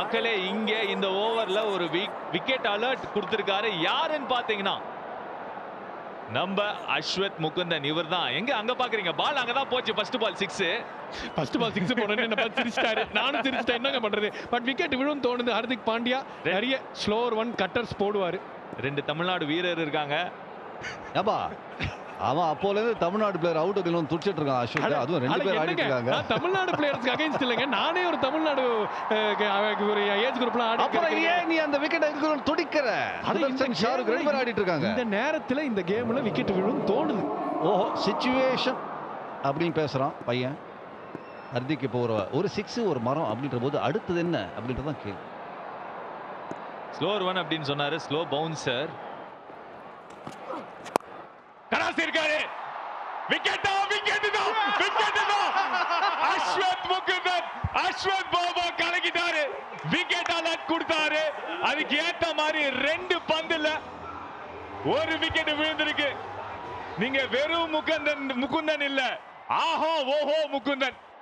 மக்களே இங்க இந்த ஓவர்ல ஒரு விக்கெட் அலர்ட் கொடுத்திருக்காரு. யாருன்னு பாத்தீங்கன்னா நம்ம அஸ்வத் முகுந்தன் இவர்தான். எங்க அங்க பாக்குறீங்க? பால் அங்கதான் போச்சு first ball six first ball six போனோன்னு என்ன சிரிச்சிட்டாரு. நானும் சிரிச்சிட்டேன். என்னங்க பண்றது? பட் விக்கெட் விழும் தோணுது. ஹர்திக் பாண்டியா நிறைய ஸ்லோவர் ஒன் கட்டர்ஸ் போடுவாரு. ரெண்டு தமிழ்நாடு வீரர் இருக்காங்க. ஏப்பா? அவன் அப்போல இருந்து தமிழ்நாடு பிளேயர் அவுட் இருக்கணும் துடிச்சிட்டு இருக்கான் அஸ்வின் அதுவும் ரெண்டு பேர்? ஆடிட்டு இருக்காங்க நான் தமிழ்நாடு பிளேயர்ஸ்க்கு அகைன்ஸ்ட் இல்லைங்க. நானே ஒரு தமிழ்நாடு ஒரு ஏஜ் குரூப்லாம் ஆடி அப்புறம். ஏன் நீ அந்த விக்கெட் இருக்கணும் துடிக்கிற? சுதர்சன் ஷாருக் ரெண்டு பேர் ஆடிட்டு இருக்காங்க இந்த நேரத்துல இந்த கேம்ல விக்கெட் விழும் தோணுது. ஓஹோ சிச்சுவேஷன் அப்படின்னு பேசுறான் பையன். ஹர்திக் இப்போ ஒரு ஒரு சிக்ஸ் ஒரு மரம் அப்படின்ற போது அடுத்தது என்ன அப்படின்றதான் கேள்வி. ஸ்லோர் ஒன் அப்படின்னு சொன்னாரு. ஸ்லோ பவுன்சர் கராசி இருக்காரு விக்கெட்டா விக்கெட் தான் விக்கெட் தான் அஸ்வத் முகுந்தன் அஸ்வத் பாபா கலக்கிட்டாரு. விக்கெட் அலர்ட் கொடுத்தாரு. அதுக்கு ஏத்த மாதிரி ரெண்டு பந்துல ஒரு விக்கெட் விழுந்திருக்கு. நீங்க வெறும் முகுந்தன் முகுந்தன் இல்ல. ஆஹோ ஓஹோ முகுந்தன்.